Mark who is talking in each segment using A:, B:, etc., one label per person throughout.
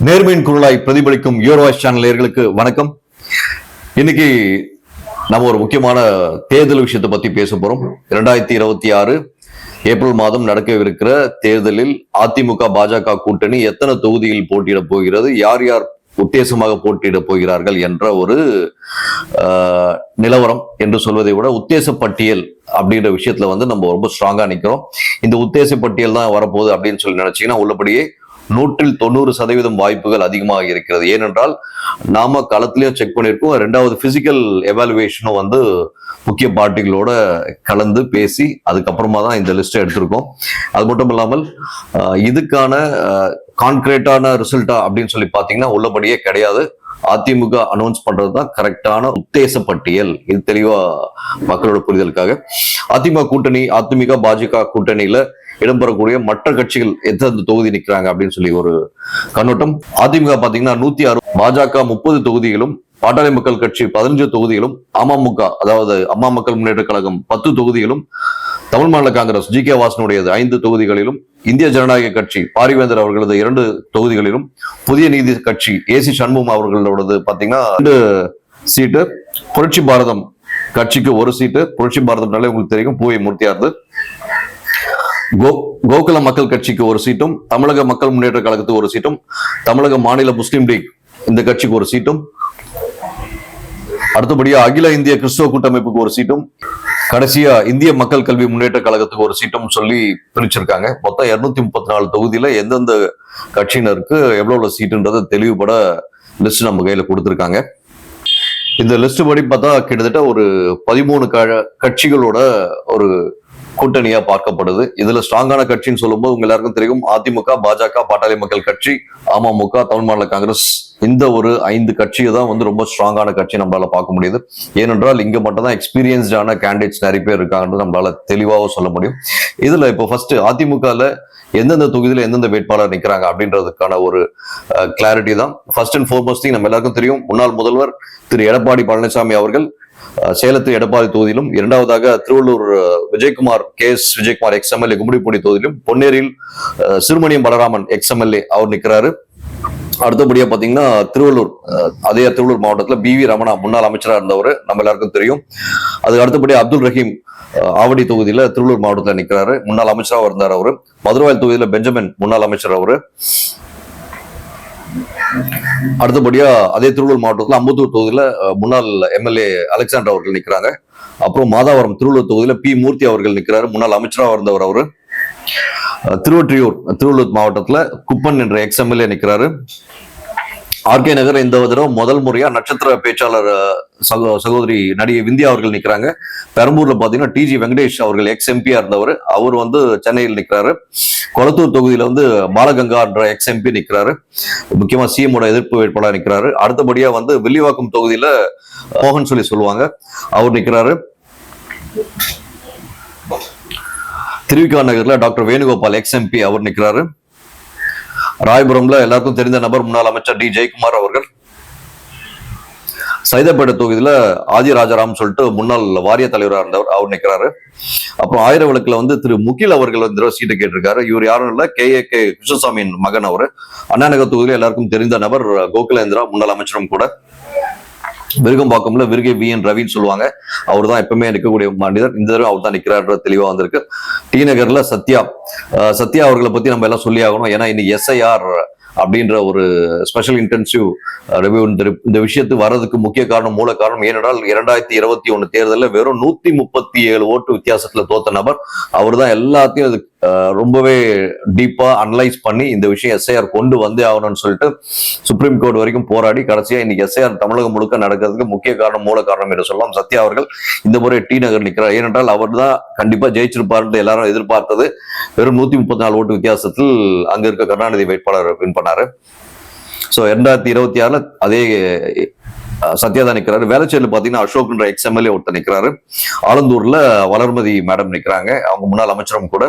A: நேர்மையின் குரலாய் பிரதிபலிக்கும் யூரோவாய்ஸ் சேனல் நேர்களுக்கு வணக்கம். இன்னைக்கு நம்ம ஒரு முக்கியமான தேர்தல் விஷயத்தை பத்தி பேச போறோம். இரண்டாயிரத்தி இருபத்தி ஆறு ஏப்ரல் மாதம் நடக்கவிருக்கிற தேர்தலில் அதிமுக பாஜக கூட்டணி எத்தனை தொகுதியில் போட்டியிட போகிறது யார் யார் உத்தேசமாக போட்டியிட போகிறார்கள் என்ற ஒரு ஆஹ், நிலவரம் என்று சொல்வதை விட உத்தேச பட்டியல் அப்படின்ற விஷயத்துல வந்து நம்ம ரொம்ப ஸ்ட்ராங்கா நிக்கிறோம். இந்த உத்தேச பட்டியல் தான் வரப்போகுது அப்படின்னு சொல்லி நினைச்சீங்கன்னா உள்ளபடியே நூற்றில் தொண்ணூறு சதவீதம் வாய்ப்புகள் அதிகமாக இருக்கிறது. ஏனென்றால் நாம களத்திலயும் செக் பண்ணியிருக்கோம். ரெண்டாவது பிசிக்கல் எவாலுவேஷனும் வந்து முக்கிய பார்ட்டிகளோட கலந்து பேசி அதுக்கப்புறமா தான் இந்த லிஸ்ட்டை எடுத்திருக்கோம். அது மட்டும் இல்லாமல் ஆஹ், இதுக்கான கான்கிரீட்டான ரிசல்ட்டா அப்படின்னு சொல்லி பார்த்தீங்கன்னா உள்ளபடியே கிடையாது. அதிமுக அனௌன்ஸ் பண்றது தான் கரெக்டான உத்தேச பட்டியல் இது தெளிவா மக்களோட புரிதலுக்காக. அதிமுக கூட்டணி அதிமுக பாஜக கூட்டணியில இடம்பெறக்கூடிய மற்ற கட்சிகள் எந்தெந்த தொகுதி நிக்கிறாங்க அப்படின்னு சொல்லி ஒரு கண்ணோட்டம். அதிமுக பாத்தீங்கன்னா நூத்தி அறுபது பாஜக முப்பது தொகுதிகளும் பாட்டாளி மக்கள் கட்சி பதினஞ்சு தொகுதிகளும் அமமுக அதாவது அம்மா மக்கள் முன்னேற்ற கழகம் பத்து தொகுதிகளும் தமிழ் மாநில காங்கிரஸ் ஜி கே வாசனுடையது ஐந்து தொகுதிகளிலும் இந்திய ஜனநாயக கட்சி பாரிவேந்தர் அவர்களது இரண்டு தொகுதிகளிலும் புதிய நீதி கட்சி ஏ சி சண்முகம் அவர்களோடது பார்த்தீங்கன்னா ரெண்டு சீட்டு புரட்சி பாரதம் கட்சிக்கு ஒரு சீட்டு புரட்சி பாரதம்னாலே உங்களுக்கு தெரியும் பூவை மூர்த்தியார்து கோகுல மக்கள் கட்சிக்கு ஒரு சீட்டும் தமிழக மக்கள் முன்னேற்ற கழகத்துக்கு ஒரு சீட்டும் தமிழக மாநில முஸ்லீம் லீக் இந்த கட்சிக்கு ஒரு சீட்டும் அடுத்தபடியாக அகில இந்திய கிறிஸ்துவ கூட்டமைப்புக்கு ஒரு சீட்டும் கடைசியா இந்திய மக்கள் கல்வி முன்னேற்ற கழகத்துக்கு ஒரு சீட்டும் சொல்லி பிரிச்சிருக்காங்க. மொத்தம் இருநூத்தி முப்பத்தி நாலு தொகுதியில எந்தெந்த கட்சியினருக்கு எவ்வளவு சீட்டுன்றதை தெளிவுபட லிஸ்ட் நம்ம கையில கொடுத்துருக்காங்க. இந்த லிஸ்ட் படி பார்த்தா கிட்டத்தட்ட ஒரு பதிமூணு க- கட்சிகளோட ஒரு கூட்டணியா பார்க்கப்படுது. இதுல ஸ்ட்ராங்கான கட்சின்னு சொல்லும்போது உங்க எல்லாருக்கும் தெரியும். அதிமுக பாஜக பாட்டாளி மக்கள் கட்சி அமமுக தமிழ் மாநில காங்கிரஸ் இந்த ஒரு ஐந்து கட்சியை தான் வந்து ரொம்ப ஸ்ட்ராங்கான கட்சி நம்மளால பார்க்க முடியுது. ஏனென்றால் இங்க மட்டும் தான் எக்ஸ்பீரியன்ஸ்டான கேண்டிடேட்ஸ் நிறைய பேர் இருக்காங்கன்னு நம்மளால தெளிவாக சொல்ல முடியும். இதுல இப்போ ஃபர்ஸ்ட் அதிமுகல எந்தெந்த தொகுதியில எந்தெந்த வேட்பாளர் நிக்கிறாங்க அப்படின்றதுக்கான ஒரு கிளாரிட்டி தான். ஃபர்ஸ்ட் அண்ட் ஃபோர்மோஸ்ட் நம்ம எல்லாருக்கும் தெரியும். முன்னாள் முதல்வர் திரு எடப்பாடி பழனிசாமி அவர்கள் சேலத்து எடப்பாடி தொகுதியிலும் இரண்டாவதாக Thiruvallur Vijayakumar K S Vijayakumar ex MLA Gummidipoondi தொகுதியிலும் பொன்னேரியில் சிறுமணியம் பலராமன் எக்ஸ் எம்எல்ஏ அவர் நிக்கிறாரு. அடுத்தபடியா பாத்தீங்கன்னா திருவள்ளூர் அஹ், அதே திருவள்ளூர் மாவட்டத்துல பி வி ரமணா முன்னாள் அமைச்சரா இருந்தவர் நம்ம எல்லாருக்கும் தெரியும். அதுக்கு அடுத்தபடியா அப்துல் ரஹீம் ஆவடி தொகுதியில திருவள்ளூர் மாவட்டத்துல நிக்கிறாரு. முன்னாள் அமைச்சராக இருந்தார் அவரு. மதுரவாயல் தொகுதியில பெஞ்சமின் முன்னாள் அமைச்சர் அவரு. அடுத்தபடியா அதே திருவள்ளூர் மாவட்டத்துல அம்பத்தூர் தொகுதியில முன்னாள் எம்எல்ஏ அலெக்சாண்டர் அவர்கள் நிக்கிறாங்க. அப்புறம் மாதாவரம் திருவள்ளூர் தொகுதியில பி மூர்த்தி அவர்கள் நிக்கிறாரு. முன்னாள் அமைச்சராக இருந்தவர் அவரு. திருவொற்றியூர் திருவள்ளூர் மாவட்டத்துல குப்பன் என்ற எக்ஸ்எம்எல்ஏ நிற்கிறாரு ஆர்கே நகர் இந்த தடவை முதல் முறையா நட்சத்திர பேச்சாளர் சகோ சகோதரி நடிகை விந்தியா அவர்கள் நிக்கிறாங்க. பெரம்பூர்ல பாத்தீங்கன்னா டிஜி வெங்கடேஷ் அவர்கள் எக்ஸ் எம்பியா இருந்தவர். அவர் வந்து சென்னையில் நிக்கிறாரு. கொளத்தூர் தொகுதியில வந்து பாலகங்கா என்ற எக்ஸ் எம்பி நிக்கிறாரு. முக்கியமா சிஎமோட எதிர்ப்பு வேட்பாளர் நிக்கிறாரு. அடுத்தபடியா வந்து வில்லிவாக்கம் தொகுதியில மோகன் சொல்லி சொல்லுவாங்க. அவர் நிக்கிறாரு. திருவிக்கா நகரில் டாக்டர் வேணுகோபால் எக்ஸ்எம்பி அவர் நிக்கிறாரு. ராயபுரம்ல எல்லாருக்கும் தெரிந்த நபர் முன்னாள் அமைச்சர் டி ஜெயக்குமார் அவர்கள். சைதாப்பேட்டை தொகுதியில ஆதி ராஜாராம் சொல்லிட்டு முன்னாள் வாரிய தலைவராக இருந்தவர் அவர் நிக்கிறாரு. அப்புறம் ஆயிரம் விளக்கில் வந்து திரு முகில் அவர்கள் வந்து சீட்டை சீட்டு கேட்டிருக்காரு. இவர் யாரும் இல்ல கே ஏ கே கிருஷ்ணசாமியின் மகன் அவர். அண்ணாநகர் தொகுதியில எல்லாருக்கும் தெரிந்த நபர் கோகுலேந்திரா முன்னாள் அமைச்சரும் கூட. விருகம்பாக்கம்ல விருகை வி என் ரவின்னு சொல்லுவாங்க. அவர் தான் எப்பவுமே நிற்கக்கூடிய மனிதர். இந்த தடவை அவர் தான் நிற்கிறார் தெளிவாக வந்திருக்கு. டி நகர்ல சத்யா. சத்யா அவர்களை பத்தி நம்ம எல்லாம் சொல்லி ஆகணும் ஏன்னா இன்னைக்கு எஸ்ஐஆர் அப்படின்ற ஒரு ஸ்பெஷல் இன்டென்சிவ் ரிவ்யூ இந்த விஷயத்துக்கு வர்றதுக்கு முக்கிய காரணம் மூல காரணம் ஏனென்றால் இரண்டாயிரத்தி இருபத்தி ஒண்ணு தேர்தலில் வெறும் நூத்தி முப்பத்தி ஏழு ஓட்டு வித்தியாசத்துல தோத்த நபர். அவர் தான் எல்லாத்தையும் அது uh, ரொம்பவே டீப்பா அனலைஸ் பண்ணி இந்த விஷயம் எஸ்ஐஆர் கொண்டு வந்தே ஆகணும்னு சொல்லிட்டு சுப்ரீம் கோர்ட் வரைக்கும் போராடி கடைசியா இன்னைக்கு எஸ்ஐஆர் தமிழகம் முழுக்க நடக்கிறதுக்கு முக்கிய காரணம் மூல காரணம் என்று சொல்லலாம். சத்யா அவர்கள் இந்த முறை டி நகர் நிற்கிறார். ஏனென்றால் அவர் தான் கண்டிப்பா ஜெயிச்சிருப்பார்னு எல்லாரும் எதிர்பார்த்தது. வெறும் நூத்தி முப்பத்தி நாலு ஓட்டு வித்தியாசத்தில் அங்க இருக்க கருணாநிதி வேட்பாளர் வின் பண்ணாரு. ஸோ ரெண்டாயிரத்தி இருபத்தி ஆறுல அதே சத்யா தான் நிற்கிறாரு வேளச்சேரியில் பாத்தீங்கன்னா அசோக்ன்ற எக்ஸ் எம்எல்ஏ ஒருத்தர் நிக்கிறாரு. ஆலந்தூர்ல வளர்மதி மேடம் நிக்கிறாங்க. அவங்க முன்னாள் அமைச்சரும் கூட.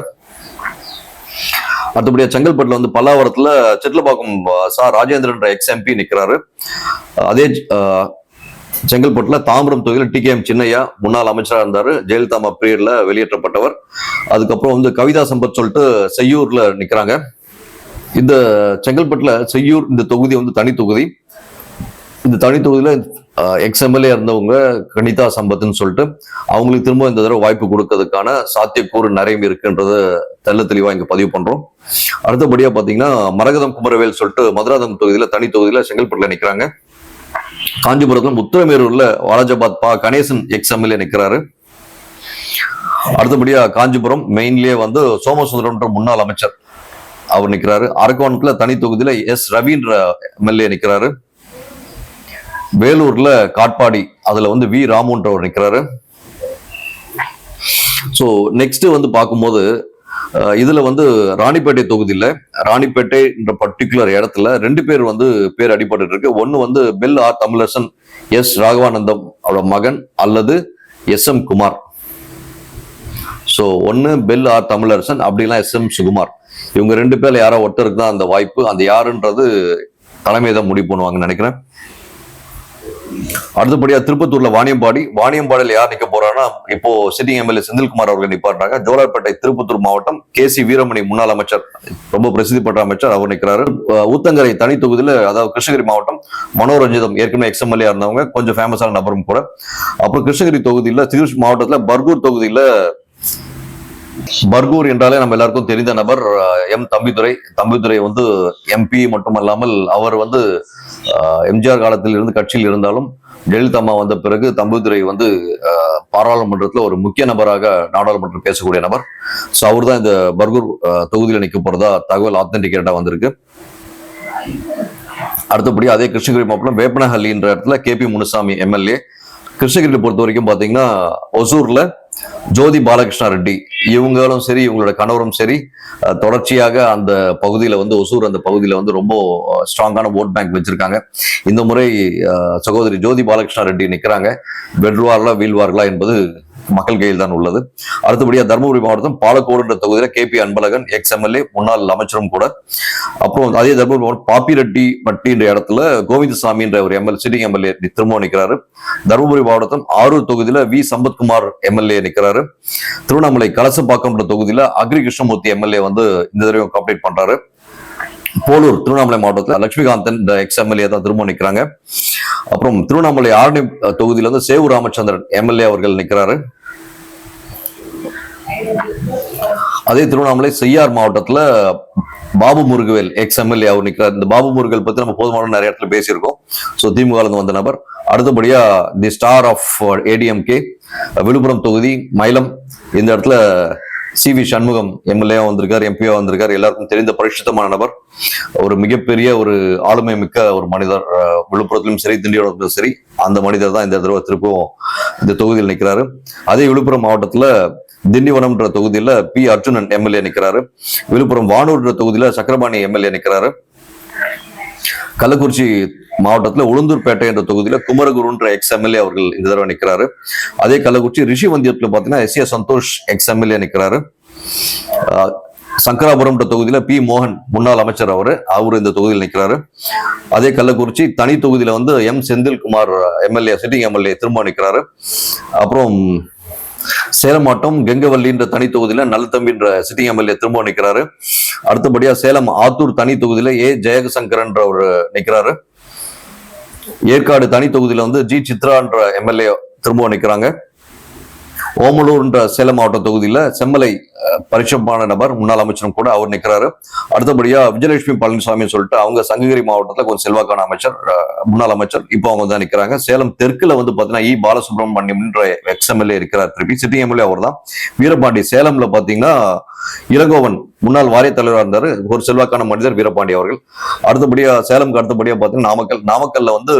A: அடுத்தபடியா செங்கல்பட்டுல வந்து பல்லாவரத்துல செட்டிலபாக்கம் சா. ராஜேந்திரன்ற எக்ஸ் எம்பி நிக்கிறாரு. அதே செங்கல்பட்டுல தாம்பரம் தொகுதியில் டி கே எம் சின்னையா முன்னாள் அமைச்சராக இருந்தாரு. ஜெயலலிதா பீரியட்ல வெளியேற்றப்பட்டவர். அதுக்கப்புறம் வந்து கவிதா சம்பத் சொல்லிட்டு செய்யூர்ல நிக்கிறாங்க. இந்த செங்கல்பட்டுல செய்யூர் இந்த தொகுதி வந்து தனி தொகுதி. இந்த தனி தொகுதியில எக்ஸ்எம்எல்ஏ இருந்தவங்க கணிதா சம்பத்துன்னு சொல்லிட்டு அவங்களுக்கு திரும்ப இந்த தடவை வாய்ப்பு கொடுக்கறதுக்கான சாத்தியக்கூறு நிறைய இருக்குன்றத தெல்ல தெளிவா இங்க பதிவு பண்றோம். அடுத்தபடியா பாத்தீங்கன்னா மரகதம் குமரவேல் சொல்லிட்டு மதுராதம் தொகுதியில தனி தொகுதியில செங்கல்பட்டுல நிற்கிறாங்க காஞ்சிபுரத்துல முத்திரமேரூர்ல வாலாஜாபாத் பா கணேசன் எக்ஸ்எம்எல்ஏ நிற்கிறாரு அடுத்தபடியா காஞ்சிபுரம் மெயின்லயே வந்து சோமசுந்தரம்ன்ற முன்னாள் அமைச்சர் அவர் நிற்கிறாரு அரக்கோணத்துல தனி தொகுதியில எஸ் ரவீன்ற எம்எல்ஏ நிற்கிறாரு வேலூர்ல காட்பாடி அதுல வந்து வி ராமுன்றவர் நிற்கிறாரு ஸோ நெக்ஸ்ட் வந்து பார்க்கும்போது இதுல வந்து ராணிப்பேட்டை தொகுதியில ராணிப்பேட்டைன்ற பர்டிகுலர் இடத்துல ரெண்டு பேர் வந்து பேர் அடிபட்டு இருக்கு. ஒன்னு வந்து bell R Tamilarasan S Raghavanandam அவரோட மகன் அல்லது எஸ் எம் குமார். ஸோ ஒன்னு பெல் ஆர் தமிழரசன் அப்படிலாம் எஸ் எம் சுகுமார். இவங்க ரெண்டு பேர்ல யாரோ ஒருத்தருக்கு தான் அந்த வாய்ப்பு அந்த யாருன்றது தலைமை தான் முடிவு பண்ணுவாங்கன்னு நினைக்கிறேன். அடுத்தபடியா திருப்பத்தூர்ல வாணியம்பாடி வாணியம்பாடியில் யார் நிக்க போறாங்கன்னா இப்போ சிட்டிங் எம்எல்ஏ செந்தில்குமார் அவர்கள் நிப்பாட்டாங்க ஜோலார்பேட்டை திருப்பத்தூர் மாவட்டம் கே சி வீரமணி முன்னாள் அமைச்சர் ரொம்ப பிரசித்தி பெற்ற அமைச்சர் அவர் நிற்கிறாரு அஹ் ஊத்தங்கரை தனி தொகுதியில் அதாவது கிருஷ்ணகிரி மாவட்டம் மனோரஞ்சிதம் ஏற்கனவே எக்ஸ்எம்எல்ஏ இருந்தவங்க கொஞ்சம் ஃபேமஸான நபரும் கூட. அப்புறம் கிருஷ்ணகிரி தொகுதியில் திருச்சி மாவட்டத்துல பர்கூர் தொகுதியில பர்கூர் என்றாலே நம்ம எல்லாருக்கும் தெரிந்த நபர் எம். தம்பிதுரை. தம்பிதுரை வந்து எம்பி மட்டுமல்லாமல் அவர் வந்து எம்ஜிஆர் காலத்தில் இருந்து கட்சியில் இருந்தாலும் ஜெயலலிதா அம்மா வந்த பிறகு தம்பிதுரை வந்து பாராளுமன்றத்தில் ஒரு முக்கிய நபராக நாடாளுமன்றம் பேசக்கூடிய நபர். ஸோ அவர் தான் இந்த பர்கூர் தொகுதியில் நிற்க போகிறதா போறதா தகவல் ஆத்தென்டிகேட்டா வந்திருக்கு. அடுத்தபடி அதே கிருஷ்ணகிரி மாவட்டம் வேப்பனஹள்ளின்ற இடத்துல கே. பி. முனுசாமி எம்எல்ஏ. கிருஷ்ணகிரியை பொறுத்த வரைக்கும் பார்த்தீங்கன்னா ஒசூரில் ஜோதி பாலகிருஷ்ணா ரெட்டி. இவங்களும் சரி இவங்களோட கணவரும் சரி தொடர்ச்சியாக அந்த பகுதியில வந்து ஒசூர் அந்த பகுதியில வந்து ரொம்ப ஸ்ட்ராங்கான ஓட் பேங்க் வச்சிருக்காங்க. இந்த முறை அஹ், சகோதரி ஜோதி பாலகிருஷ்ணா ரெட்டி நிக்கிறாங்க. வெல்வார்களா வீழ்வார்களா என்பது மக்கள் கையில் தான் உள்ளது. அடுத்தபடியா தருமபுரி மாவட்டம் பாலக்கோடுன்ற தொகுதியில் K P Anbazhagan ex MLA முன்னாள் அமைச்சரும் கூட. அப்புறம் அதே தருமபுரி மாவட்டம் பாப்பிரெட்டி பட்டின்ற இடத்துல கோவிந்தசாமின்ற ஒரு எம்எல் சிட்டிங் எம்எல்ஏ திரும்ப நிற்கிறாரு தருமபுரி மாவட்டம் ஆரூர் தொகுதியில வி. சம்பத்குமார் எம்எல்ஏ நிற்கிறாரு திருவண்ணாமலை கலசப்பாக்கம்ன்ற தொகுதியில அக்ரி கிருஷ்ணமூர்த்தி எம்எல்ஏ வந்து இந்த தடவை காம்பீட் பண்றாரு. போலூர் திருவண்ணாமலை மாவட்டத்தில் லட்சுமிகாந்தன் எக்ஸ் எம்எல்ஏ தான் திரும்ப நிக்கிறாங்க. அப்புறம் திருவண்ணாமலை ஆரணி தொகுதியில வந்து சேவு ராமச்சந்திரன் எம்எல்ஏ அவர்கள் நிற்கிறாரு அதே திருவண்ணாமலை செய்யார் மாவட்டத்தில் பாபு முருகவேல் எக்ஸ் எம்எல்ஏ அவர் நிற்கிறார் இந்த பாபு முருகல் பற்றி நம்ம போதுமான நிறைய இடத்துல பேசியிருக்கோம். ஸோ திமுகலேருந்து வந்த நபர். அடுத்தபடியா the star of ADMK Viluppuram தொகுதி மயிலம். இந்த இடத்துல சி வி சண்முகம் எம்எல்ஏ வந்திருக்கார் எம்பியா வந்திருக்கார். எல்லாருக்கும் தெரிந்த பரிசுத்தமான நபர். ஒரு மிகப்பெரிய ஒரு ஆளுமை மிக்க ஒரு மனிதர். விழுப்புரத்திலும் சரி திண்டிவனத்திலும் சரி அந்த மனிதர் தான் இந்த தடவை திருப்பவும் இந்த தொகுதியில் நிற்கிறாரு அதே விழுப்புரம் மாவட்டத்தில் திண்டிவனம்ன்ற தொகுதியில பி அர்ஜுனன் எம்எல்ஏ நிற்கிறாரு விழுப்புரம் வானூர்ன்ற தொகுதியில சக்கரபாணி எம்எல்ஏ நிற்கிறாரு கள்ளக்குறிச்சி மாவட்டத்துல உளுந்தூர்பேட்டை என்ற தொகுதியில குமரகுருன்ற எக்ஸ் எம்எல்ஏ அவர்கள் இந்த தடவை நிற்கிறாரு அதே கள்ளக்குறிச்சி ரிஷிவந்தியத்துல பாத்தீங்கன்னா S A Santhosh ex MLA நிற்கிறாரு ஆஹ் சங்கராபுரம்ன்ற தொகுதியில பி மோகன் முன்னாள் அமைச்சர் அவர் அவரு இந்த தொகுதியில் நிற்கிறாரு அதே கள்ளக்குறிச்சி தனி தொகுதியில வந்து M Senthilkumar MLA sitting MLA திரும்ப நிற்கிறாரு அப்புறம் சேலம் மாவட்டம் கெங்கவல்லின்ற தனி தொகுதியில நல்லதம்பின்ற சிட்டிங் எம்எல்ஏ திரும்ப நிக்கிறாரு. அடுத்தபடியா சேலம் ஆத்தூர் தனி தொகுதியில ஏ. ஜெயசங்கரன்ற ஒரு நிக்கிறாரு. ஏற்காடு தனி தொகுதியில் வந்து ஜி. சித்ரான்ற எம்எல்ஏ திரும்ப நிக்கிறாங்க. ஓமலூர்ன்ற சேலம் மாவட்ட தொகுதியில் செம்மலை அஹ், நபர் முன்னாள் அமைச்சரும் கூட அவர் நிற்கிறாரு அடுத்தபடியா விஜயலட்சுமி பழனிசாமி சொல்லிட்டு அவங்க சங்ககிரி மாவட்டத்தில் கொஞ்சம் செல்வாக்கான அமைச்சர் முன்னாள் அமைச்சர். இப்போ அவங்க தான் நிற்கிறாங்க சேலம் தெற்குல வந்து பாத்தீங்கன்னா இ. பாலசுப்ரமணியம்ன்ற எக்ஸ் எம்எல்ஏ இருக்கிறார் திருப்பி. சிட்டி எம்எல்ஏ அவர் தான் வீரபாண்டி சேலம்ல பாத்தீங்கன்னா இளங்கோவன் முன்னாள் வாரிய தலைவராக இருந்தார். ஒரு செல்வாக்கான மனிதர் வீரபாண்டி அவர்கள். அடுத்தபடியா சேலம்க்கு அடுத்தபடியா பார்த்தீங்கன்னா நாமக்கல். நாமக்கல்ல வந்து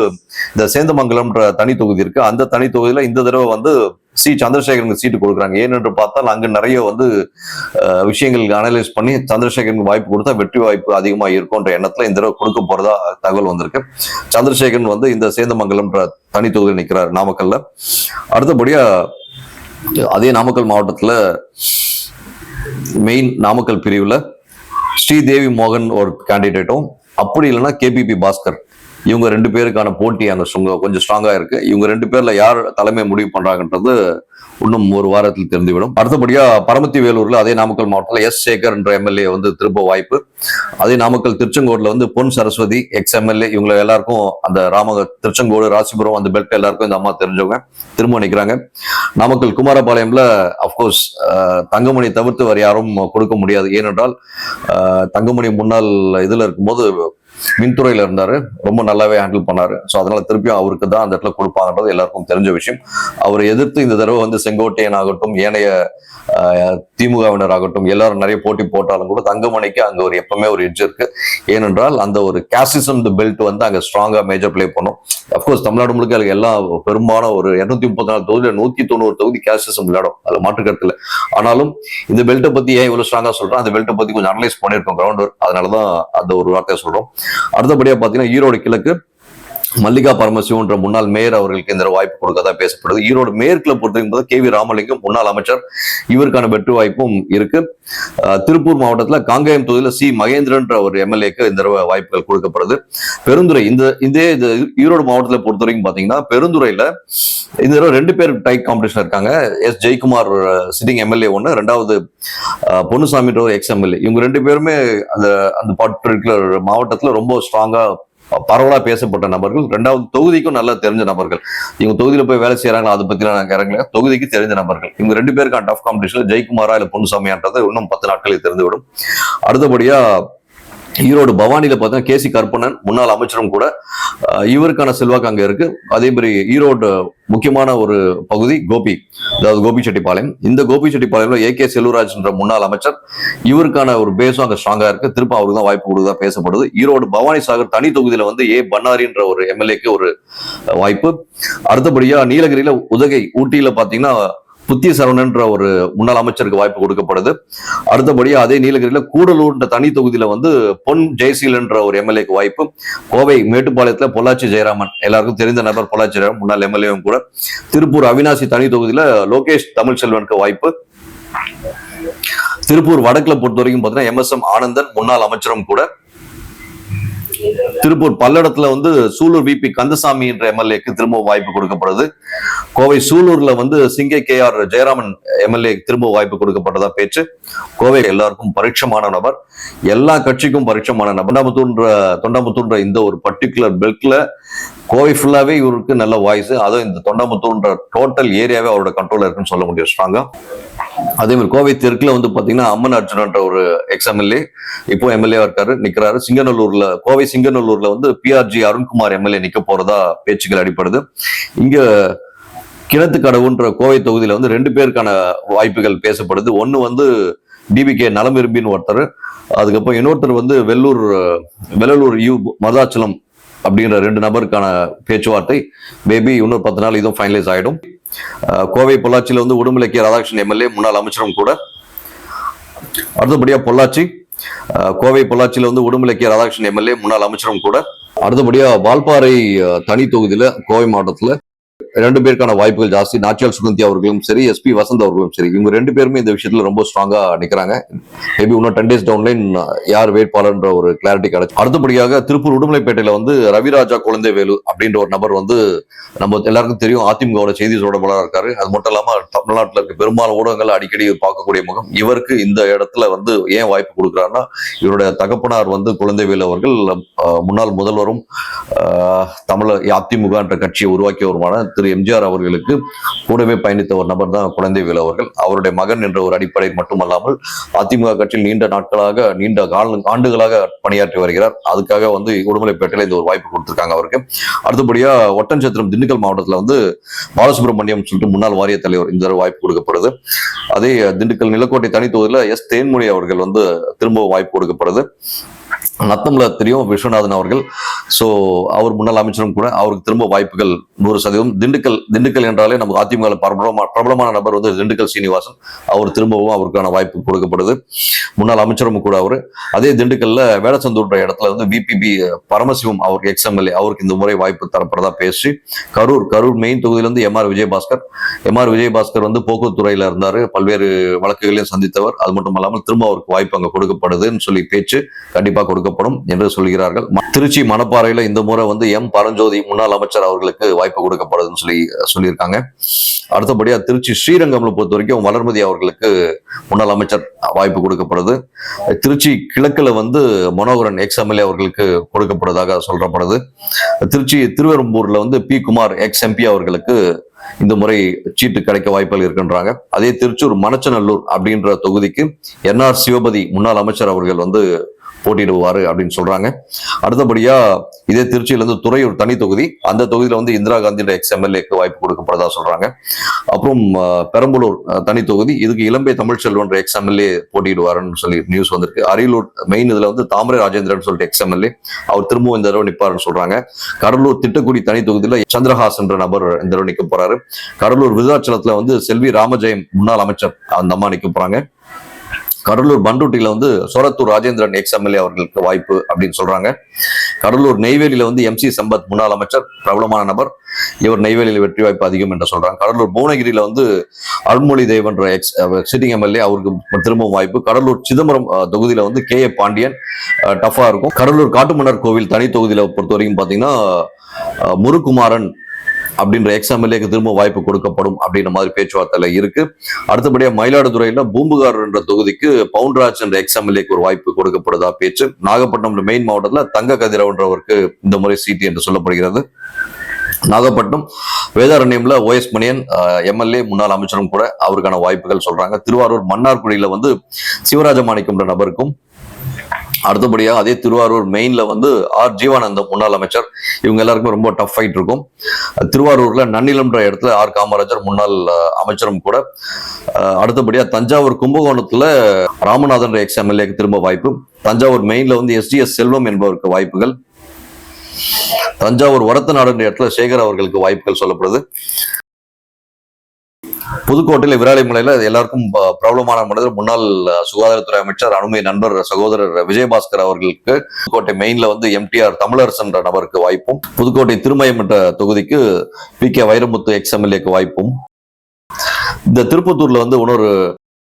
A: இந்த சேந்தமங்கலம்ன்ற தனி தொகுதி இருக்கு. அந்த தனி தொகுதியில இந்த தடவை வந்து சி. சந்திரசேகரனுக்கு சீட்டு கொடுக்குறாங்க. ஏனென்று பார்த்தால் அங்கு நிறைய வந்து விஷயங்கள் அனலைஸ் பண்ணி சந்திரசேகரனுக்கு வாய்ப்பு கொடுத்தா வெற்றி வாய்ப்பு அதிகமா இருக்கும்ன்ற எண்ணத்துல இந்த தடவை கொடுக்க போறதா தகவல் வந்திருக்கு. சந்திரசேகரன் வந்து இந்த சேந்தமங்கலம்ன்ற தனி தொகுதியில் நிற்கிறார் நாமக்கல்ல. அடுத்தபடியா அதே நாமக்கல் மாவட்டத்துல மெயின் நாமக்கல் பிரிவுல ஸ்ரீதேவி மோகன் ஒரு கேண்டிடேட்டும் அப்படி இல்லைன்னா கேபிபி பாஸ்கர் இவங்க ரெண்டு பேருக்கான போட்டி அங்கே சுங்க- கொஞ்சம் ஸ்ட்ராங்கா இருக்கு. இவங்க ரெண்டு பேர்ல யார் தலைமை முடிவு பண்றாங்கன்றது இன்னும் ஒரு வாரத்தில் தெரிந்துவிடும் அடுத்தபடியா பரமத்தி வேலூர்ல அதே நாமக்கல் மாவட்டத்தில் எஸ் சேகர் என்ற எம்எல்ஏ வந்து திரும்ப வாய்ப்பு. அதே நாமக்கல் திருச்செங்கோடுல வந்து பொன் சரஸ்வதி எக்ஸ் எம்எல்ஏ இவங்க எல்லாருக்கும் அந்த ராம திருச்செங்கோடு ராசிபுரம் அந்த பெல்ட் எல்லாருக்கும் இந்த அம்மா தெரிஞ்சவங்க திரும்ப நினைக்கிறாங்க நாமக்கல் குமாரபாளையம்ல அப்கோர்ஸ் தங்கமணி தவிர்த்து வேறு யாரும் கொடுக்க முடியாது. ஏனென்றால் தங்கமணி முன்னாள் இதுல இருக்கும்போது மின்துறையில் இருந்தாரு. ரொம்ப நல்லாவே ஹேண்டில் பண்ணாரு. ஸோ அதனால திருப்பியும் அவருக்கு தான் அந்த இடத்துல கொடுப்பாங்கன்றது எல்லாருக்கும் தெரிஞ்ச விஷயம். அவரை எதிர்த்து இந்த தடவை வந்து செங்கோட்டையன் ஆகட்டும் ஏனைய திமுகவினர் ஆகட்டும் எல்லாரும் நிறைய போட்டி போட்டாலும் கூட தங்கமணிக்கு அங்க ஒரு எப்பவுமே ஒரு எட்ஜ் இருக்கு. ஏனென்றால் அந்த ஒரு கேசிசம் பெல்ட் வந்து அங்க ஸ்ட்ராங்கா மேஜர் பிளே பண்ணும். அஃப்கோர்ஸ் தமிழ்நாடு முழுக்க அதுக்கு எல்லா பெரும்பாலான ஒரு இரநூத்தி முப்பத்தி நாலு தொகுதியில் நூத்தி தொண்ணூறு தொகுதி கேசிசம் விளையாடும். அது மாற்று ஆனாலும் இந்த பெல்ட்டை பத்தி ஏன் இவ்வளவு ஸ்ட்ராங்கா சொல்றேன் அந்த பெல்ட்டை பத்தி கொஞ்சம் அனலைஸ் பண்ணியிருக்கோம் கிரவுண்ட் அதனாலதான் அந்த ஒரு வார்த்தையை சொல்றோம். அடுத்தபடியா பாத்தீங்கன்னா ஈரோடு கிழக்கு மல்லிகா பரமசிவன்ற முன்னாள் மேயர் அவர்களுக்கு இந்த வாய்ப்பு கொடுக்கதா பேசப்படுது. ஈரோடு மேற்குல பொறுத்த கே வி ராமலிங்கம் முன்னாள் அமைச்சர். இவருக்கான வெற்றி வாய்ப்பும் இருக்கு. அஹ் திருப்பூர் மாவட்டத்துல காங்கேயம் தொகுதியில் சி மகேந்திரன்ற ஒரு எம்எல்ஏக்கு இந்த வாய்ப்புகள் கொடுக்கப்படுது. பெருந்துறை இந்த இதே இது ஈரோடு மாவட்டத்தில் பொறுத்த வரைக்கும் பாத்தீங்கன்னா பெருந்துறையில இந்த தடவை ரெண்டு பேர் டைப் காம்படிஷன் இருக்காங்க. எஸ் ஜெயக்குமார் சிட்டிங் எம்எல்ஏ ஒன்று ரெண்டாவது பொன்னுசாமின்ற ஒரு எக்ஸ் எம்எல்ஏ இவங்க ரெண்டு பேருமே அந்த அந்த பர்டிகுலர் மாவட்டத்துல ரொம்ப ஸ்ட்ராங்கா பரவலா பேசப்பட்ட நபர்கள். ரெண்டாவது தொகுதிக்கும் நல்லா தெரிஞ்ச நபர்கள். இவங்க தொகுதியில் போய் வேலை செய்கிறாங்களா அதை பற்றிலாம் நாங்கள் இறங்கல தொகுதிக்கு தெரிஞ்ச நபர்கள். இவங்க ரெண்டு பேருக்கான டஃப் காம்படிஷனில் ஜெயக்குமாரா இல்ல பொன்னுசாமியான்றது இன்னும் பத்து நாட்களில் தெரிந்துவிடும். அடுத்தபடியா ஈரோடு பவானியில பார்த்தா கேசி கருப்பணன் முன்னாள் அமைச்சரும் கூட இவருக்கான செல்வாக்கு அங்க இருக்கு. அதே மாதிரி ஈரோடு முக்கியமான ஒரு பகுதி கோபி அதாவது கோபிச்செட்டிப்பாளையம். இந்த கோபிச்செட்டிப்பாளையம்ல ஏ கே செல்வராஜ் என்ற முன்னாள் அமைச்சர் இவருக்கான ஒரு பேஸும் அங்கே ஸ்ட்ராங்கா இருக்கு. திரும்ப அவருக்கு தான் வாய்ப்பு கொடுத்ததா பேசப்படுது. ஈரோடு பவானி சாகர் தனி தொகுதியில வந்து ஏ பன்னாரின்ற ஒரு எம்எல்ஏக்கு ஒரு வாய்ப்பு. அடுத்தபடியா நீலகிரியில உதகை ஊட்டியில பாத்தீங்கன்னா புத்திய சரவணன்ற ஒரு முன்னாள் அமைச்சருக்கு வாய்ப்பு கொடுக்கப்படுது. அடுத்தபடியா அதே நீலகிரியில கூடலூர்ன்ற தனி தொகுதியில வந்து பொன் ஜெயசீலன்ற ஒரு எம்எல்ஏக்கு வாய்ப்பு. கோவை மேட்டுப்பாளையத்துல பொள்ளாச்சி ஜெயராமன். எல்லாருக்கும் தெரிந்த நபர் பொள்ளாச்சி ஜெயராமன் முன்னாள் எம்எல்ஏவும் கூட. திருப்பூர் அவினாசி தனி தொகுதியில லோகேஷ் தமிழ்ச்செல்வனுக்கு வாய்ப்பு. திருப்பூர் வடக்குல பொறுத்த வரைக்கும் பாத்தீங்கன்னா எம்எஸ்எம் ஆனந்தன் முன்னாள் அமைச்சரும் கூட. திருப்பூர் பல்லடத்துல வந்து சூலூர் விபி கந்தசாமி என்ற எம்எல்ஏக்கு திரும்ப வாய்ப்பு கொடுக்கப்படுது. கோவை சூலூர்ல வந்து சிங்கை கே ஆர் ஜெயராமன் எம்எல்ஏ திரும்ப வாய்ப்பு கொடுக்கப்பட்டதா பேச்சு. கோவை எல்லாருக்கும் பரிட்சமான நபர். எல்லா கட்சிக்கும் பரிட்சமான நபர். தொண்டாமுத்தூன்ற தொண்டாமுத்தூன்ற இந்த ஒரு பர்டிகுலர் பெல்ட்ல கோவை ஃபுல்லாகவே இவருக்கு நல்ல வாய்ஸ் அதுவும் இந்த தொண்டாமுத்தூர்ன்ற டோட்டல் ஏரியாவே அவரோட கண்ட்ரோல் இருக்குன்னு சொல்ல முடியும் ஸ்ட்ராங்கா அதே மாதிரி கோவை தெற்குல வந்து பாத்தீங்கன்னா அம்மன் அர்ஜுனன்ற ஒரு எக்ஸ் எம்எல்ஏ இப்போ எம்எல்ஏவா இருக்காரு நிக்கிறாரு. சிங்கநல்லூர்ல கோவை சிங்கநல்லூர்ல வந்து பிஆர்ஜி அருண்குமார் எம்எல்ஏ நிக்க போறதா பேச்சுகள் அடிப்படுது இங்க கிணத்து கடவுன்ற கோவை தொகுதியில வந்து ரெண்டு பேருக்கான வாய்ப்புகள் பேசப்படுது. ஒன்னு வந்து டிபிகே நலம் விரும்பின்னு ஒருத்தர். அதுக்கப்புறம் இன்னொருத்தர் வந்து வெள்ளூர் வெள்ளலூர் யூ மதாச்சலம் அப்படிங்கிற ரெண்டு நபருக்கான பேச்சுவார்த்தை. மேபி இன்னொரு பத்து நாள் இதுவும் ஃபைனலைஸ் ஆயிடும். கோவை பொள்ளாச்சியில வந்து உடுமலை ராதாகிருஷ்ணன் எம்எல்ஏ முன்னாள் அமைச்சரும் கூட. அடுத்தபடியா பொள்ளாச்சி கோவை பொள்ளாச்சியில் வந்து உடுமலை ராதாகிருஷ்ணன் எம்எல்ஏ முன்னாள் அமைச்சரும் கூட. அடுத்தபடியாக வால்பாறை தனி தொகுதியில கோவை மாவட்டத்தில். ரெண்டு பேருக்கான வாய்ப்புகள் ஜாஸ்தி. நாச்சியால் சுகந்தி அவர்களும் சரி எஸ்பி வசந்த் அவர்களும் சரி. இவங்க ரெண்டு பேருமே இந்த விஷயத்துல ரொம்ப ஸ்ட்ராங்கா நிக்கிறாங்க. மேபி இன்னும் டென் டேஸ் டவுன்லைன் யார் வேட்பாளர்ன்ற ஒரு கிளாரிட்டி கிடைச்சு. அடுத்தபடியாக திருப்பூர் உடுமலைப்பேட்டையில வந்து ரவிராஜா குழந்தை வேலு அப்படின்ற ஒரு நபர் வந்து நம்ம எல்லாருக்கும் தெரியும் அதிமுகவோட செய்தி தொடர்பாளராக இருக்காரு. அது மட்டும் இல்லாம தமிழ்நாட்டில் இருக்க பெரும்பாலான ஊடகங்கள் அடிக்கடி பார்க்கக்கூடிய முகம் இவருக்கு இந்த இடத்துல வந்து ஏன் வாய்ப்பு கொடுக்குறாருன்னா இவருடைய தகப்பனார் வந்து குழந்தைவேலு அவர்கள் முன்னாள் முதல்வரும் தமிழ அதிமுக என்ற கட்சியை உருவாக்கியவருமான திரு எம்ஜிஆர் அவர்களுக்கு கூடவே பயணித்த ஒரு நபர் தான் குழந்தைவேலு அவர்கள். அவருடைய மகன் என்ற ஒரு அடிப்படை மட்டுமல்லாமல் அதிமுக கட்சியில் நீண்ட நாட்களாக நீண்ட கால ஆண்டுகளாக பணியாற்றி வருகிறார். அதுக்காக வந்து உடுமலைப்பேட்டையில் இந்த ஒரு வாய்ப்பு கொடுத்திருக்காங்க அவருக்கு. அடுத்தபடியா ஒட்டன்சத்திரம் திண்டுக்கல் மாவட்டத்தில் வந்து பாலசுப்ரமணியம் சொல்லிட்டு முன்னாள் வாரிய தலைவர் இந்த வாய்ப்பு கொடுக்கப்படுது. அதே திண்டுக்கல் நிலக்கோட்டை தனி எஸ். தேன்மொழி அவர்கள் வந்து திரும்ப வாய்ப்பு கொடுக்கப்படுது. நத்தம்ல தெரியும் விஸ்வநாதன் அவர்கள். ஸோ அவர் முன்னாள் அமைச்சரும் கூட அவருக்கு திரும்ப வாய்ப்புகள் நூறு சதவீதம். திண்டுக்கல் திண்டுக்கல் என்றாலே நமக்கு அதிமுக பிரபலமா பிரபலமான நபர் வந்து திண்டுக்கல் சீனிவாசன். அவர் திரும்பவும் அவருக்கான வாய்ப்பு கொடுக்கப்படுது. முன்னாள் அமைச்சரும் கூட அவர். அதே திண்டுக்கல்ல வேடச்சந்தூர்ன்ற இடத்துல வந்து விபிபி பரமசிவம் அவருக்கு எக்ஸ்எம்எல்ஏ அவருக்கு இந்த முறை வாய்ப்பு தரப்படுறதா பேசி கரூர் கரூர் மெயின் தொகுதியிலிருந்து M R Vijayabaskar. M R Vijayabaskar வந்து போக்குவரத்து துறையில இருந்தார். பல்வேறு வழக்குகளையும் சந்தித்தவர். அது மட்டும் இல்லாமல் திரும்ப அவருக்கு வாய்ப்பு அங்கே கொடுக்கப்படுதுன்னு சொல்லி பேச்சு கண்டிப்பாக கொடுக்க கொடுக்கப்படும் என்று சொல்கிறார்கள். திருச்சி மணப்பாறையில் இந்த முறை வந்து எம். பரஞ்சோதி முன்னாள் அமைச்சர் அவர்களுக்கு வாய்ப்பு கொடுக்கப்படுதுன்னு சொல்லி சொல்லியிருக்காங்க. அடுத்தபடியாக திருச்சி ஸ்ரீரங்கம்ல பொறுத்த வரைக்கும் வளர்மதி அவர்களுக்கு முன்னாள் அமைச்சர் வாய்ப்பு கொடுக்கப்படுது. திருச்சி கிழக்கில் வந்து மனோகரன் எக்ஸ் எம்எல்ஏ அவர்களுக்கு கொடுக்கப்படுவதாக சொல்லப்படுது. திருச்சி திருவெரும்பூர்ல வந்து பி. குமார் எக்ஸ் எம்பி அவர்களுக்கு இந்த முறை சீட்டு கிடைக்க வாய்ப்புகள் இருக்கின்றாங்க. அதே திருச்சூர் மணச்சநல்லூர் அப்படின்ற தொகுதிக்கு என்ஆர் சிவபதி முன்னாள் அமைச்சர் அவர்கள் வந்து போட்டியிடுவாரு அப்படின்னு சொல்றாங்க. அடுத்தபடியா இதே திருச்சியில இருந்து துறையூர் தனி தொகுதி. அந்த தொகுதியில வந்து இந்திரா காந்தியோட எக்ஸ் எம்எல்ஏக்கு வாய்ப்பு கொடுக்கப்படுறதா சொல்றாங்க. அப்புறம் பெரம்பலூர் தனி தொகுதி. இதுக்கு இளம்பை தமிழ்ச்செல்வன்ற எக்ஸ் எம்எல்ஏ போட்டியிடுவாருன்னு சொல்லி நியூஸ் வந்திருக்கு. அரியலூர் மெயின் இதுல வந்து தாமரை ராஜேந்திரன் சொல்லிட்டு எக்ஸ் எம்எல்ஏ அவர் திரும்பவும் இந்த தடவை நிற்பாருன்னு சொல்றாங்க. கடலூர் திட்டக்குடி தனி தொகுதியில சந்திரஹாஸ் என்ற நபர் இந்த தடவை நிக்க போறாரு. கடலூர் விருதாச்சலத்துல வந்து செல்வி ராமஜெயம் முன்னாள் அமைச்சர் அந்த அம்மா நிக்க போறாங்க. கடலூர் பண்ருட்டியில வந்து சொரத்தூர் ராஜேந்திரன் எக்ஸ் எம்எல்ஏ அவர்களுக்கு வாய்ப்பு அப்படின்னு சொல்றாங்க. கடலூர் நெய்வேலியில வந்து எம் சி சம்பத் முன்னாள் அமைச்சர் பிரபலமான நபர். இவர் நெய்வேலியில் வெற்றி வாய்ப்பு அதிகம் என்று சொல்றாங்க. கடலூர் புவனகிரியில் வந்து அருள்மொழி தேவன்ற எக்ஸ் சிட்டிங் எம்எல்ஏ அவருக்கு திரும்பவும் வாய்ப்பு. கடலூர் சிதம்பரம் தொகுதியில் தொகுதியில வந்து கே ஏ பாண்டியன் டஃபாக இருக்கும். கடலூர் காட்டுமன்னர் கோவில் தனி தொகுதியில பொறுத்த வரைக்கும் பாத்தீங்கன்னா முருகுமாரன் அப்படின்ற எக்ஸ் திரும்ப வாய்ப்பு கொடுக்கப்படும் அப்படின்ற மாதிரி பேச்சுவார்த்தையில இருக்கு. அடுத்தபடியா மயிலாடுதுறையில பூம்புகார் என்ற தொகுதிக்கு பவுன்ராஜ் என்ற எக்ஸ் ஒரு வாய்ப்பு கொடுக்கப்படுதா பேச்சு. நாகப்பட்டினம் மெயின் மாவட்டத்துல தங்க கதிரவன்றவருக்கு இந்த முறை சீட்டு என்று சொல்லப்படுகிறது. நாகப்பட்டினம் வேதாரண்யம்ல ஓஎஸ் மணியன் எம்எல்ஏ முன்னாள் அமைச்சரும் கூட அவருக்கான வாய்ப்புகள் சொல்றாங்க. திருவாரூர் மன்னார்குடியில வந்து சிவராஜ மாணிக்கம் நபருக்கும் அடுத்தபடியா அதே திருவாரூர் மெயினில் வந்து ஆர். ஜீவானந்தம் முன்னாள் அமைச்சர். இவங்க எல்லாருக்குமே ரொம்ப டஃப் ஃபைட் இருக்கும். திருவாரூர்ல நன்னிலம்ன்ற இடத்துல ஆர். காமராஜர் முன்னாள் அமைச்சரும் கூட. அடுத்தபடியாக அடுத்தபடியா தஞ்சாவூர் கும்பகோணத்துல ராமநாதன் எக்ஸ் எம்எல்ஏக்கு திரும்ப வாய்ப்பு. தஞ்சாவூர் மெயின்ல வந்து எஸ்டிஎஸ் செல்வம் என்பவருக்கு வாய்ப்புகள். தஞ்சாவூர் வரத்தநாடு நாடுன்ற இடத்துல சேகர் அவர்களுக்கு வாய்ப்புகள் சொல்லப்படுது. புதுக்கோட்டையில் விராலிமலையில் எல்லாருக்கும் பிரபலமான மனிதர் முன்னாள் சுகாதாரத்துறை அமைச்சர் அனுமை நண்பர் சகோதரர் விஜயபாஸ்கர் அவர்களுக்கு புதுக்கோட்டை மெயின்ல வந்து எம்டிஆர் தமிழரசன் என்ற நபருக்கு வாய்ப்பும் புதுக்கோட்டை திருமயம் என்ற தொகுதிக்கு பி கே வைரமுத்து எக்ஸ் எம்எல்ஏக்கு வாய்ப்பும். இந்த திருப்பத்தூர்ல வந்து இன்னொரு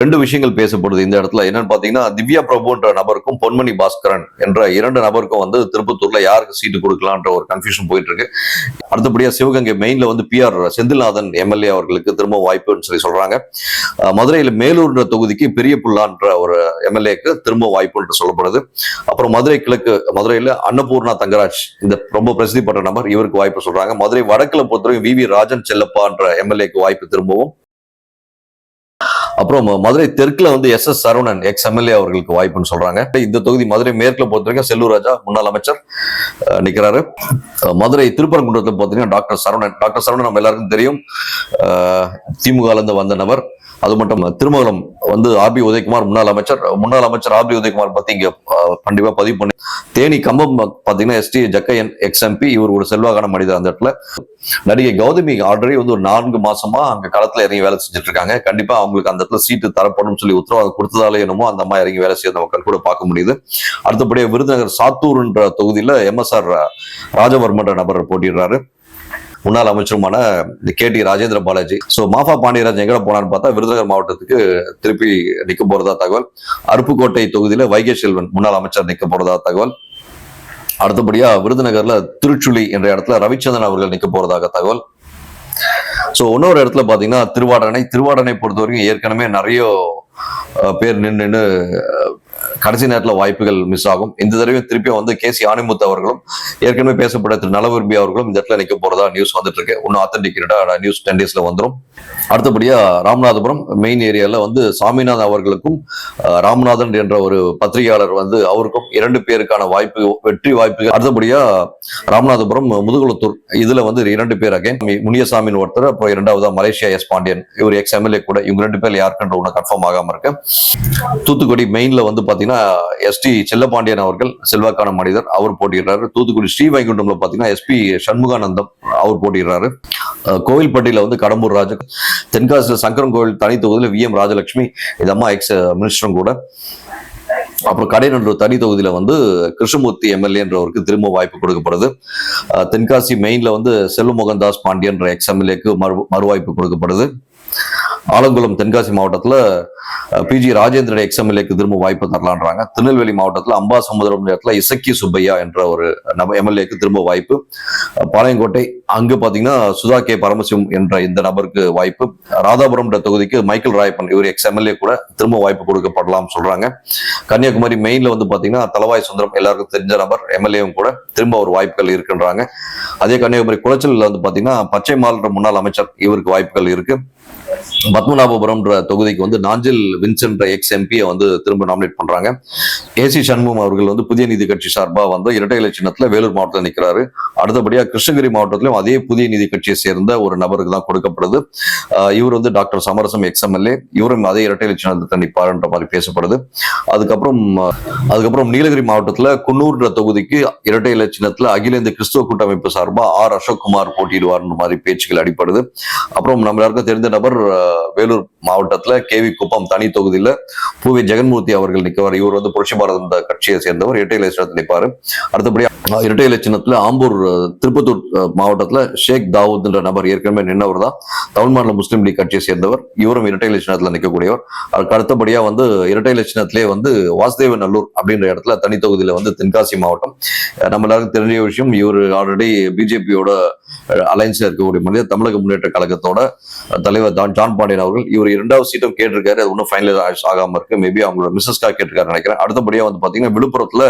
A: ரெண்டு விஷயங்கள் பேசப்படுது. இந்த இடத்துல என்னன்னு பாத்தீங்கன்னா திவ்யா பிரபுன்ற நபருக்கும் பொன்மணி பாஸ்கரன் என்ற இரண்டு நபருக்கும் வந்து திருப்பத்தூர்ல யாருக்கு சீட்டு கொடுக்கலான்ற ஒரு கன்ஃபியூஷன் போயிட்டு இருக்கு அடுத்தபடியா சிவகங்கை மெயின்ல வந்து பி ஆர் செந்தில்நாதன் எம்எல்ஏ அவர்களுக்கு திரும்ப வாய்ப்புன்னு சொல்லி சொல்றாங்க. மதுரையில மேலூர்ன்ற தொகுதிக்கு பெரிய புல்லான்ற ஒரு எம்எல்ஏக்கு திரும்ப வாய்ப்புன்னு சொல்லப்படுது. அப்புறம் மதுரை கிழக்கு மதுரையில அன்னபூர்ணா தங்கராஜ் இந்த ரொம்ப பிரசித்தி பெற்ற நபர் இவருக்கு வாய்ப்பு சொல்றாங்க. மதுரை வடக்குல பொறுத்தவரைக்கும் வி வி ராஜன் செல்லப்பான்ற எம்எல்ஏக்கு வாய்ப்பு திரும்பவும் அப்புறம் மதுரை தெற்குல வந்து S S Saravanan ex MLA அவர்களுக்கு வாய்ப்புன்னு சொல்றாங்க. இந்த தொகுதி மதுரை மேற்குல பொறுத்த வரைக்கும் செல்லூர் ராஜா முன்னாள் அமைச்சர் நிற்கிறாரு மதுரை திருப்பரங்குன்றத்தில் பார்த்தீங்கன்னா டாக்டர் சரவணன் டாக்டர் சரவணன் நம்ம எல்லாருக்கும் தெரியும். திமுகலேருந்து வந்த நபர். அது மட்டும் திருமங்கலம் வந்து ஆர்பி உதயகுமார் முன்னாள் அமைச்சர். முன்னாள் அமைச்சர் ஆர்பி உதயகுமார் பத்தி இங்க கண்டிப்பா பதிவு பண்ணி தேனி கம்பம் பாத்தீங்கன்னா எஸ்டி ஜக்கையன் எக்ஸ் எம்பி இவர் ஒரு செல்வாக்கான மனிதர் அந்த இடத்துல. நடிகை கௌதமி ஆல்ரெடி வந்து ஒரு நான்கு மாசமா அங்க களத்துல இறங்கி வேலை செஞ்சுட்டு இருக்காங்க. கண்டிப்பா அவங்களுக்கு அந்த இடத்துல சீட்டு தரப்படும் சொல்லி உத்தரவாதம் கொடுத்ததாலே என்னமோ அந்த அம்மா இறங்கி வேலை செய்ய மக்கள் கூட பார்க்க முடியுது. அடுத்தபடியா விருதுநகர் சாத்தூர்ன்ற தொகுதியில எம்எஸ்ஆர் ராஜவர்மன்ற நபர் போட்டிடுறாரு முன்னாள் அமைச்சருமான K T Rajendra Balaji. So Mafa Pandiarajan எங்க போனான்னு பார்த்தா விருதுநகர் மாவட்டத்துக்கு திருப்பி நிற்க போறதா தகவல். அருப்புக்கோட்டை தொகுதியில வைகை செல்வன் முன்னாள் அமைச்சர் நிற்க போறதா தகவல். அடுத்தபடியா விருதுநகர்ல திருச்சுழி என்ற இடத்துல ரவிச்சந்திரன் அவர்கள் நிற்க போறதாக தகவல். ஸோ இன்னொரு இடத்துல பார்த்தீங்கன்னா திருவாடனை திருவாடனை பொறுத்த வரைக்கும் ஏற்கனவே நிறைய பேர் நின்று நின்று கடைசி நேரத்துல வாய்ப்புகள் மிஸ் ஆகும். இந்த தடவை திருப்பியும் வந்து கே சி ஆணிமுத்து அவர்களும் ஏற்கனவே பேசப்பட்ட திரு நலவிரும்பி அவர்களும் இந்த இடத்துல நிற்க போறதா நியூஸ் வந்துட்டு இருக்கு. இன்னும் ஆத்தன்டிகேட்டா நியூஸ் டென் டேஸ்ல வந்துடும் அடுத்தபடியா ராமநாதபுரம் மெயின் ஏரியால வந்து சாமிநாதன் அவர்களுக்கும் ராமநாதன் என்ற ஒரு பத்திரிகையாளர் வந்து அவருக்கும் இரண்டு பேருக்கான வாய்ப்பு வெற்றி வாய்ப்புகள். அடுத்தபடியா ராமநாதபுரம் முதுகுளத்தூர் இதுல வந்து இரண்டு பேர் அகைன் முனியசாமின்னு ஒருத்தர் அப்புறம் இரண்டாவது மலேசியா எஸ் பாண்டியன் இவர் எக்ஸ் எம்எல்ஏ கூட. இவங்க ரெண்டு பேர் யாருக்குன்ற ஒன்று கன்ஃபார்ம் ஆகாம இருக்கு. தூத்துக்குடி மெயின்ல வந்து பாத்தீங்கன்னா எஸ்டி செல்லப்பாண்டியன் அவர்கள் செல்வாக்கான மனிதர் அவர் போட்டிடுறாரு தூத்துக்குடி ஸ்ரீவைகுண்டம்ல பாத்தீங்கன்னா எஸ்பி சண்முகானந்தம் அவர் போட்டிடுறாரு அஹ் கோவில்பட்டியில வந்து கடம்பூர் ராஜ தென்காசியில் சங்கரன் கோவில் தனி தொகுதியில் வி எம் ராஜலட்சுமி இதம்மா எக்ஸ் மினிஸ்டரும் கூட. அப்புறம் கடைநல்லூர் தனி தொகுதியில வந்து கிருஷ்ணமூர்த்தி எம்எல்ஏன்றவருக்கு திரும்ப வாய்ப்பு கொடுக்கப்படுது. தென்காசி மெயின்ல வந்து செல்வமோகன் தாஸ் பாண்டியன்ற எக்ஸ் எம்எல்ஏக்கு மறு மறுவாய்ப்பு கொடுக்கப்படுது. ஆலங்குளம் தென்காசி மாவட்டத்தில் பிஜி ராஜேந்திரன் எக்ஸ்எம்எல்ஏக்கு திரும்ப வாய்ப்பு தரலான்றாங்க. திருநெல்வேலி மாவட்டத்தில் அம்பா சமுதிரம் இடத்துல இசக்கி சுப்பையா என்ற ஒரு நம்ம எம்எல்ஏக்கு திரும்ப வாய்ப்பு. பாளையங்கோட்டை அங்கு பார்த்தீங்கன்னா சுதா கே பரமசிவம் என்ற இந்த நபருக்கு வாய்ப்பு. ராதாபுரம் தொகுதிக்கு மைக்கேல் ராயப்பன் இவர் எக்ஸ் எம்எல்ஏ கூட திரும்ப வாய்ப்பு கொடுக்கப்படலாம் சொல்றாங்க. கன்னியாகுமரி மெயின்ல வந்து பார்த்தீங்கன்னா தலவாய் சுந்தரம் எல்லாருக்கும் தெரிஞ்ச நபர் எம்எல்ஏவும் கூட திரும்ப ஒரு வாய்ப்புகள் இருக்குன்றாங்க. அதே கன்னியாகுமரி குளச்சலில் வந்து பார்த்தீங்கன்னா பச்சை மாநில முன்னாள் அமைச்சர் இவருக்கு வாய்ப்புகள் இருக்கு. பத்மநாபபுரம்ன்ற தொகுதிக்கு வந்து நாஞ்சில் வின்சென்ட் எக்ஸ் எம்பியை வந்து திரும்ப நாமினேட் பண்றாங்க. ஏசி சண்முகம் அவர்கள் வந்து புதிய நீதி கட்சி சார்பா வந்து இரட்டை இலை வேலூர் மாவட்டத்தில் நிற்கிறாரு அடுத்தபடியா கிருஷ்ணகிரி மாவட்டத்திலும் அதே புதிய நீதி கட்சியை சேர்ந்த ஒரு நபருக்கு தான் கொடுக்கப்படுது. இவர் வந்து டாக்டர் சமரசம் எக்ஸ்எம்எல்ஏ இவரும் அதே இரட்டை இலை சின்னத்தை நிற்பாருன்ற மாதிரி பேசப்படுது. அதுக்கப்புறம் அதுக்கப்புறம் நீலகிரி மாவட்டத்துல குன்னூர்ன்ற தொகுதிக்கு இரட்டை இலை சின்னத்துல அகில இந்திய கிறிஸ்துவ கூட்டமைப்பு சார்பாக ஆர் அசோக்குமார் போட்டியிடுவார்ன்ற மாதிரி பேச்சுகள் அடிப்படுது. அப்புறம் நம்ம எல்லாருக்கும் தெரிந்த நபர் வேலூர் மாவட்டத்தில் கேவி குப்பம் தனி தொகுதியில் பூவி ஜெகன்மூர்த்தி அவர்கள் நிற்கவர் இவர் வந்து புரட்சி பாரத கட்சியை சேர்ந்தவர். இரட்டை இலை சின்னத்தில் இரட்டை இலட்சணத்தில் ஆம்பூர் திருப்பத்தூர் மாவட்டத்தில் ஷேக் தாவூத் என்ற நபர் ஏற்கனவே நின்றவர் தான் தமிழ் மாநில முஸ்லீம் லீக் கட்சியை சேர்ந்தவர். இவரும் இரட்டை இலட்சணத்தில் நிற்கக்கூடியவர் அதுக்கு அடுத்தபடியாக வந்து இரட்டை இலட்சணத்திலே வந்து வாசுதேவ நல்லூர் அப்படின்ற இடத்துல தனி தொகுதியில் வந்து தென்காசி மாவட்டம். நம்ம எல்லாருக்கும் தெரிஞ்ச விஷயம் இவர் ஆல்ரெடி பிஜேபியோட அலைன்ஸில் இருக்கக்கூடிய மனித தமிழக முன்னேற்ற கழகத்தோட தலைவர் தான் ஜான் பாண்டியன் அவர்கள் இவர் இரண்டாவது சீட்டும் கேட்டிருக்காரு. அது ஒன்றும் ஃபைனல் ஆகாமல் இருக்கு. மேபி அவங்களோட மிஸ்ஸஸ்காக கேட்டிருக்காரு நினைக்கிறேன். அடுத்தபடியாக வந்து பார்த்தீங்கன்னா விழுப்புரத்தில்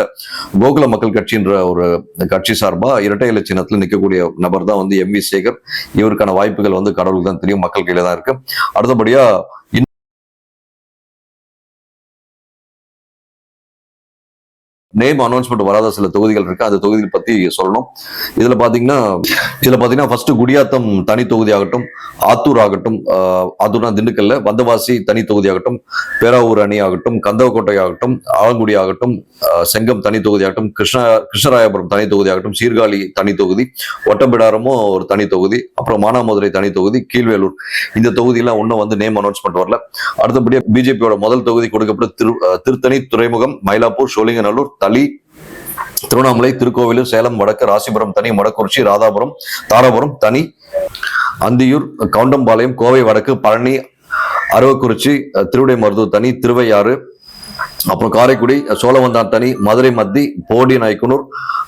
A: கோகுல மக்கள் கட்சின்ற ஒரு கட்சி சார்பா இரட்டை இலை சின்னத்தில் நிற்கக்கூடிய நபர் தான் வந்து எம் வி சேகர். இவருக்கான வாய்ப்புகள் வந்து கடவுளுக்கு தான் தெரியும். மக்கள் கையில தான் இருக்கு. அடுத்தபடியா நேம் அனௌன்ஸ்மெண்ட் வராத சில தொகுதிகள் இருக்கு. அந்த தொகுதிகள் பத்தி சொல்லணும். இதுல பாத்தீங்கன்னா இதுல பாத்தீங்கன்னா ஃபர்ஸ்ட் குடியாத்தம் தனி தொகுதி ஆகட்டும் ஆத்தூர் ஆகட்டும் ஆஹ் ஆத்தூர்னா திண்டுக்கல்ல வந்தவாசி தனி தொகுதி ஆகட்டும் பேராவூர் அணி ஆகட்டும் கந்தவக்கோட்டை ஆகட்டும் ஆலங்குடி ஆகட்டும் செங்கம் தனி தொகுதி ஆகட்டும் கிருஷ்ண கிருஷ்ணராயபுரம் தனி தொகுதி ஆகட்டும் சீர்காழி தனி தொகுதி ஒட்டம்பிடாரமும் ஒரு தனி தொகுதி அப்புறம் மானாமதுரை தனி தொகுதி கீழ்வேலூர். இந்த தொகுதியெல்லாம் ஒன்றும் வந்து நேம் அனௌன்ஸ்மெண்ட் வரல. அடுத்தபடியாக பிஜேபியோட முதல் தொகுதி கொடுக்கப்பட்ட திரு திருத்தணி துறைமுகம் மயிலாப்பூர் சோழிங்கநல்லூர் தளி திருவண்ணாமலை திருக்கோவிலூர் சேலம் வடக்கு ராசிபுரம் தனி மடக்குறிச்சி ராதாபுரம் தாராபுரம் தனி அந்தியூர் கவுண்டம்பாளையம் கோவை வடக்கு பழனி அரவக்குறிச்சி திருவிடை திருவிடைமருதூர் தனி திருவையாறு அப்புறம் காரைக்குடி சோழவந்தான் தனி மதுரை மத்தி போடி நாய்க்குனூர்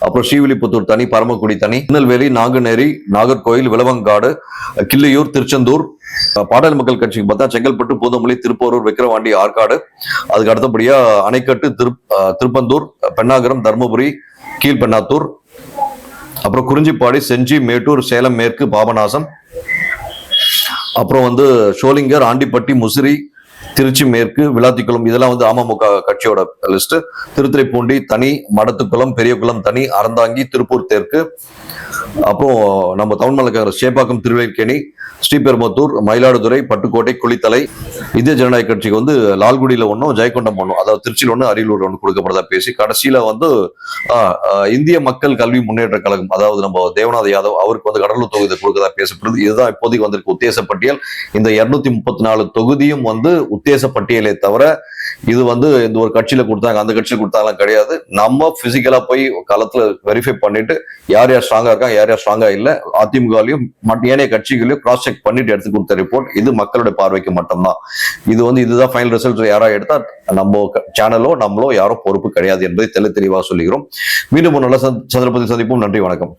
A: அப்புறம் ஸ்ரீவில்லிபுத்தூர் தனி பரமக்குடி தனி திருநெல்வேலி நாங்குநேரி நாகர்கோயில் விளவங்காடு கிள்ளியூர் திருச்செந்தூர் பாடல் மக்கள் கட்சிக்கு பார்த்தா செங்கல்பட்டு பூந்தமல்லி திருப்போரூர் விக்கிரவாண்டி ஆற்காடு அதுக்கு அடுத்தபடியா அணைக்கட்டு திரு திருப்பந்தூர் பெண்ணாகரம் தருமபுரி கீழ்பெண்ணாத்தூர் அப்புறம் குறிஞ்சிப்பாடி செஞ்சி மேட்டூர் சேலம் மேற்கு பாபநாசம் அப்புறம் வந்து ஷோலிங்கர் ஆண்டிப்பட்டி முசிறி திருச்சி மேற்கு விளாத்திக்குளம் இதெல்லாம் வந்து அமமுக கட்சியோட லிஸ்ட் திருத்துறைப்பூண்டி தனி மடத்துக்குளம் பெரியகுளம் தனி அறந்தாங்கி திருப்பூர் தெற்கு அப்புறம் நம்ம தமிழ் மலை காங்கிரஸ் சேப்பாக்கம் திருவேற்கேணி ஸ்ரீபெரும்பத்தூர் மயிலாடுதுறை பட்டுக்கோட்டை குளித்தலை இந்திய ஜனநாயக கட்சிக்கு வந்து லால்குடியில ஒன்றும் ஜெயக்கொண்டம் ஒன்றும் அதாவது திருச்சியில் ஒன்று அரியலூர் ஒன்று கொடுக்கப்படுறதா பேசி கடைசியில வந்து ஆஹ், ஆஹ், இந்திய மக்கள் கல்வி முன்னேற்ற கழகம் அதாவது நம்ம தேவநாத யாதவ் அவருக்கு வந்து கடலூர் தொகுதி கொடுக்கறதா பேசப்படுது. இதுதான் இப்போதைக்கு வந்திருக்க உத்தேச பட்டியல். இந்த இருநூத்தி முப்பத்தி நாலு தொகுதியும் வந்து உத்தேச பட்டியலே தவிர இது வந்து இந்த ஒரு கட்சியில கொடுத்தாங்க அந்த கட்சியில கொடுத்தாங்களாம் கிடையாது. நம்ம பிசிக்கலா போய் களத்துல வெரிஃபை பண்ணிட்டு யார் யார் ஸ்ட்ராங்கா இருக்காங்க யார் யார் ஸ்ட்ராங்கா இல்ல அதிமுகலையும் மற்ற ஏனைய கட்சிகளையும் கிராஸ் செக் பண்ணிட்டு எடுத்து கொடுத்த ரிப்போர்ட் இது மக்களுடைய பார்வைக்கு மட்டும்தான். இது வந்து இதுதான் ஃபைனல் ரிசல்ட் யாரா எடுத்தா நம்ம சேனலோ நம்மளோ யாரோ பொறுப்பு கிடையாது என்பதை தெளி தெளிவாக சொல்லுகிறோம் மீண்டும் ஒரு நல்ல சந்திரபதி சந்தர்ப்பத்தில் சந்திப்போம். நன்றி வணக்கம்.